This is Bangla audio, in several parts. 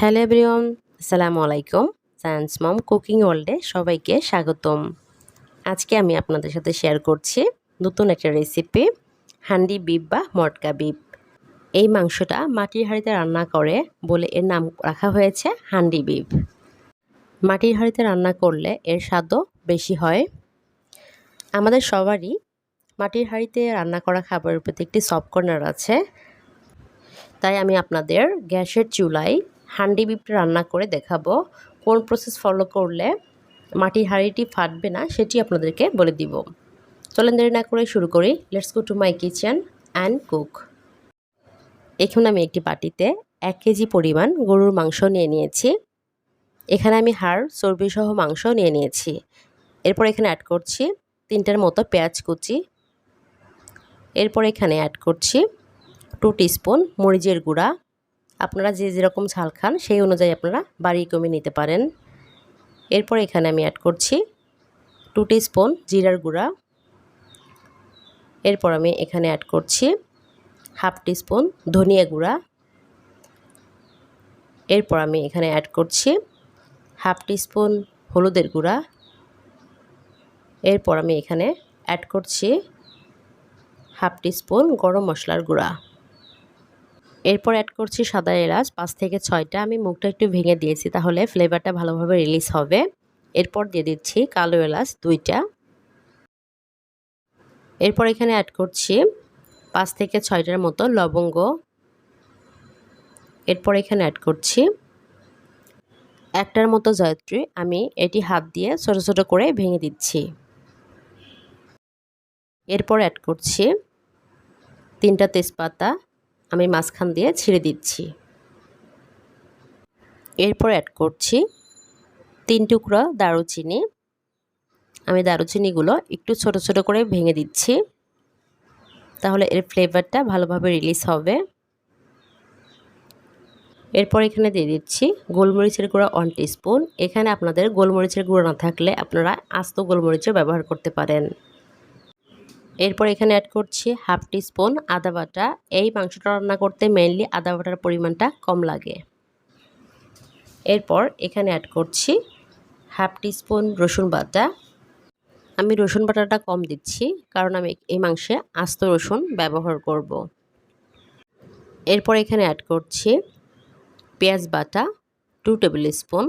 হ্যালো এভরিওয়ান, আসসালামু আলাইকুম। সায়েন্স মম কুকিং ওয়ার্ল্ডে সবাইকে স্বাগতম। আজকে আমি আপনাদের সাথে শেয়ার করছি নতুন একটা রেসিপি, হান্ডি বিপ বা মটকা বিপ এই মাংসটা মাটির হাঁড়িতে রান্না করে বলে এর নাম রাখা হয়েছে হান্ডি বিপ মাটির হাঁড়িতে রান্না করলে এর স্বাদও বেশি হয়। আমাদের সবারই মাটির হাঁড়িতে রান্না করা খাবারের প্রতি একটি সফট কর্নার আছে। তাই আমি আপনাদের গ্যাসের চুলায় হান্ডি বিপটা রান্না করে দেখাবো। কোন প্রসেস ফলো করলে মাটির হাঁড়িটি ফাটবে না সেটি আপনাদেরকে বলে দিব। চলেন দেরি না করে শুরু করি। Let's go to my kitchen and cook এখন আমি একটি বাটিতে এক কেজি পরিমাণ গরুর মাংস নিয়ে নিয়েছি। এখানে আমি হাড়, চর্বিসহ মাংস নিয়ে নিয়েছি। এরপর এখানে অ্যাড করছি তিনটার মতো পেঁয়াজ কুচি। এরপর এখানে অ্যাড করছি টু টিস্পুন মরিচের গুঁড়া। আপনারা যে যেরকম ঝাল খান, সেই অনুযায়ী আপনারা বাড়িয়ে কমিয়ে নিতে পারেন। এরপর এখানে আমি অ্যাড করছি টু স্পুন জিরার গুঁড়া। এরপর আমি এখানে অ্যাড করছি হাফ স্পুন ধনিয়া গুঁড়া। এরপর আমি এখানে অ্যাড করছি হাফ স্পুন হলুদের গুঁড়া। এরপর আমি এখানে অ্যাড করছি হাফ স্পুন গরম মশলার গুঁড়া। এরপর অ্যাড করছি সাদা এলাচ, পাঁচ থেকে ছয়টা। আমি মুখটা একটু ভেঙে দিয়েছি, তাহলে ফ্লেভারটা ভালোভাবে রিলিজ হবে। এরপর দিয়ে দিচ্ছি কালো এলাচ, দুইটা। এরপর এখানে অ্যাড করছি পাঁচ থেকে ছয়টার মতো লবঙ্গ। এরপর এখানে অ্যাড করছি একটার মতো জয়ত্রী। আমি এটি হাত দিয়ে ছোটো ছোটো করে ভেঙে দিচ্ছি। এরপর অ্যাড করছি তিনটা তেজপাতা আমি মাঝখান দিয়ে ছিঁড়ে দিচ্ছি। এরপর অ্যাড করছি তিন টুকরো দারুচিনি। আমি দারুচিনিগুলো একটু ছোট ছোট করে ভেঙে দিচ্ছি। তাহলে এর ফ্লেভারটা ভালোভাবে রিলিজ হবে। এরপর এখানে দিয়ে দিচ্ছি গোলমরিচের গুঁড়া ওয়ান স্পুন এখানে আপনাদের গোলমরিচের গুঁড়ো না থাকলে আপনারা আস্ত গোলমরিচও ব্যবহার করতে পারেন। এরপর এখানে অ্যাড করছি হাফ স্পুন আদা বাটা। এই মাংসটা রান্না করতে মেনলি আদা বাটার পরিমাণটা কম লাগে। এরপর এখানে অ্যাড করছি হাফ স্পুন রসুন বাটা। আমি রসুন বাটাটা কম দিচ্ছি, কারণ আমি এই মাংসে আস্ত রসুন ব্যবহার করব। এরপর এখানে অ্যাড করছি পেঁয়াজ বাটা টু টেবিল স্পুন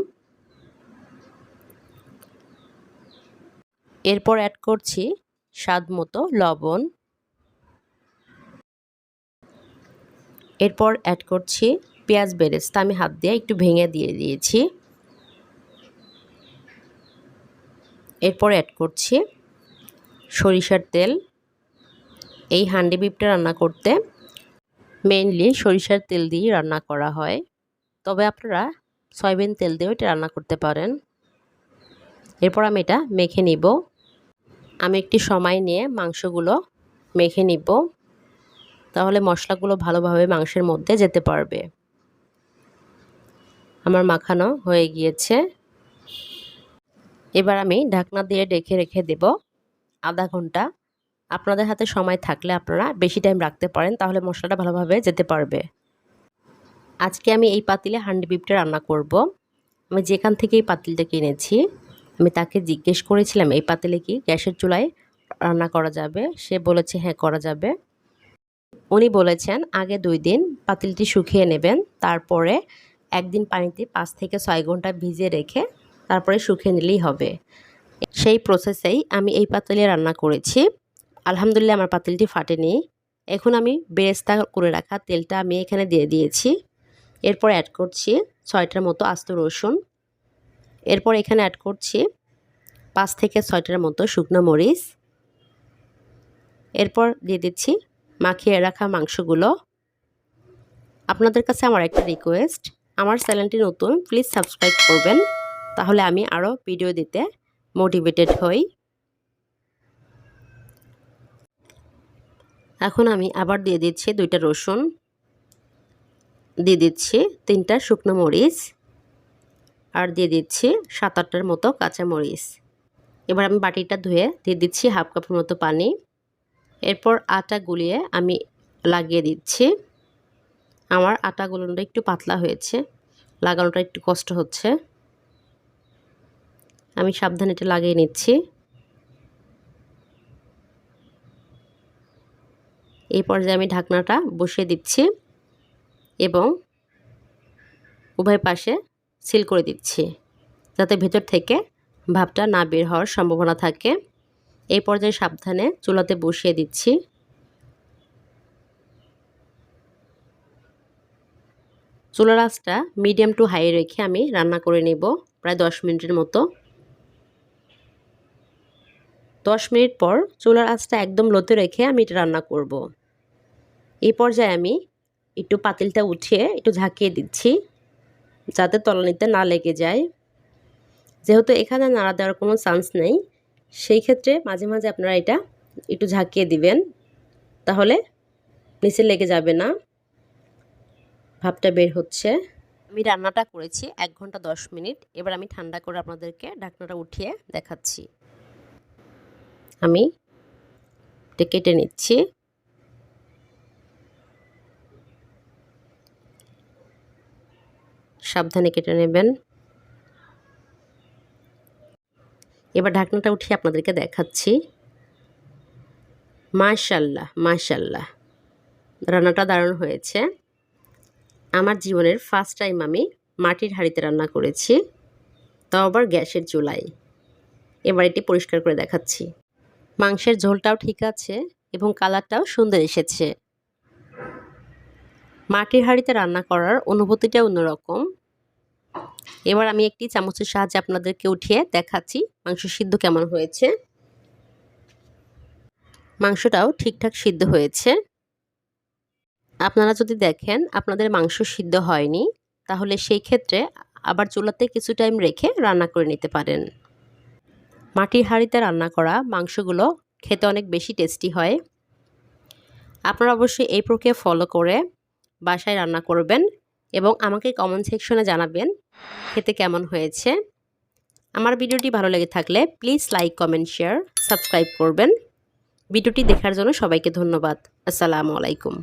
এরপর অ্যাড করছি স্বাদ মতো লবণ। এরপর অ্যাড করছি পেঁয়াজ বেরেস্তা। আমি হাত দিয়ে একটু ভেঙে দিয়ে দিয়েছি। এরপর অ্যাড করছি সরিষার তেল। এই হান্ডি বিপটা রান্না করতে মেইনলি সরিষার তেল দিয়ে রান্না করা হয়। তবে আপনারা সয়াবিন তেল দিয়েও এটা রান্না করতে পারেন। এরপর আমি এটা মেখে নিব। আমি একটি সময় নিয়ে মাংসগুলো মেখে নিব। তাহলে মশলাগুলো ভালোভাবে মাংসের মধ্যে যেতে পারবে। আমার মাখানো হয়ে গিয়েছে। এবার আমি ঢাকনা দিয়ে ডেকে রেখে দেব আধা ঘণ্টা। আপনাদের হাতে সময় থাকলে আপনারা বেশি টাইম রাখতে পারেন, তাহলে মশলাটা ভালোভাবে যেতে পারবে। আজকে আমি এই পাতিলে হান্ডি বিপটা রান্না করব। আমি যেখান থেকে এই পাতিলটা কিনেছি আমি তাকে জিজ্ঞেস করেছিলাম, এই পাতিলে কি গ্যাসের চুলায় রান্না করা যাবে? সে বলেছে হ্যাঁ করা যাবে। উনি বলেছেন, আগে দুই দিন পাতিলটি শুকিয়ে নেবেন, তারপরে একদিন পানিতে পাঁচ থেকে ছয় ঘণ্টা ভিজে রেখে তারপরে শুকিয়ে নিলেই হবে। সেই প্রসেসেই আমি এই পাতিলে রান্না করেছি। আলহামদুলিল্লাহ, আমার পাতিলটি ফাটেনি। এখন আমি বেরেস্তা করে রাখা তেলটা আমি এখানে দিয়ে দিয়েছি। এরপর অ্যাড করছি ছয়টার মতো আস্ত রসুন। এরপর এখানে অ্যাড করছি পাঁচ থেকে ছয়টার মতো শুকনো মরিচ। এরপর দিয়ে দিচ্ছি মাখিয়ে রাখা মাংসগুলো। আপনাদের কাছে আমার একটা রিকোয়েস্ট আমার চ্যানেলটি নতুন প্লিজ সাবস্ক্রাইব করবেন, তাহলে আমি আরও ভিডিও দিতে মোটিভেটেড হই। এখন আমি আবার দিয়ে দিচ্ছি দুইটা রসুন। দিয়ে দিচ্ছি তিনটা শুকনো মরিচ। আর দিয়ে দিচ্ছি সাত আটটার মতো কাঁচামরিচ। এবার আমি বাটিটা ধুয়ে দিয়ে দিচ্ছি হাফ কাপের মতো পানি। এরপর আটা গুলিয়ে আমি লাগিয়ে দিচ্ছি। আমার আটা গুলোটা একটু পাতলা হয়েছে, লাগানোটা একটু কষ্ট হচ্ছে। আমি সাবধানে এটা লাগিয়ে নিচ্ছি। এই পর্যায়ে আমি ঢাকনাটা বসিয়ে দিচ্ছি এবং উভয় পাশে সিল করে দিচ্ছি, যাতে ভেতর থেকে ভাবটা না বের হওয়ার সম্ভাবনা থাকে। এই পর্যায়ে সাবধানে চুলাতে বসিয়ে দিচ্ছি। চুলার আঁচটা মিডিয়াম টু হাই রেখে আমি রান্না করে নেব প্রায় দশ মিনিটের মতো। দশ মিনিট পর চুলার আঁচটা একদম লোতে রেখে আমি এটা রান্না করব। এই পর্যায়ে আমি একটু পাতিলটা উঠিয়ে একটু ঝাঁকিয়ে দিচ্ছি। যাতে তলানিতে না লেগে যায়। যেহেতু এখানে নাড়া দেওয়ার কোনো চান্স নেই সেই ক্ষেত্রে মাঝে মাঝে আপনারা এটা একটু ঝাঁকিয়ে দিবেন। তাহলে নিচে লেগে যাবে না। ভাবটা বের হচ্ছে। আমি রান্নাটা করেছি এক ঘণ্টা দশ মিনিট। এবার আমি ঠান্ডা করে আপনাদেরকে ঢাকনাটা উঠিয়ে দেখাচ্ছি। আমি এটা কেটে নিচ্ছি। সাবধানে কেটে নেবেন। এবার ঢাকনাটা উঠিয়ে আপনাদেরকে দেখাচ্ছি। মাশাল্লাহ মাশাল্লাহ রান্নাটা দারুণ হয়েছে। আমার জীবনের ফার্স্ট টাইম আমি মাটির হাঁড়িতে রান্না করেছি। তাও আবার গ্যাসের চুলায়। এবার এটি পরিষ্কার করে দেখাচ্ছি। মাংসের ঝোলটাও ঠিক আছে এবং কালারটাও সুন্দর এসেছে। মাটির হাঁড়িতে রান্না করার অনুভূতিটা অন্যরকম। এবার আমি একটি চামচের সাহায্যে আপনাদেরকে উঠিয়ে দেখাচ্ছি মাংস সিদ্ধ কেমন হয়েছে। মাংসটাও ঠিকঠাক সিদ্ধ হয়েছে। আপনারা যদি দেখেন আপনাদের মাংস সিদ্ধ হয়নি, তাহলে সেই ক্ষেত্রে আবার চুলাতে কিছু টাইম রেখে রান্না করে নিতে পারেন। মাটির হাঁড়িতে রান্না করা মাংসগুলো খেতে অনেক বেশি টেস্টি হয়। আপনারা অবশ্যই এই প্রক্রিয়া ফলো করে বাসায় রান্না করবেন। এবং আমাকে কমেন্ট সেকশনে জানাবেন খেতে কেমন হয়েছে। আমার ভিডিওটি ভালো লেগে থাকলে please like comment share subscribe করবেন। ভিডিওটি দেখার জন্য সবাইকে ধন্যবাদ। আসসালামু আলাইকুম।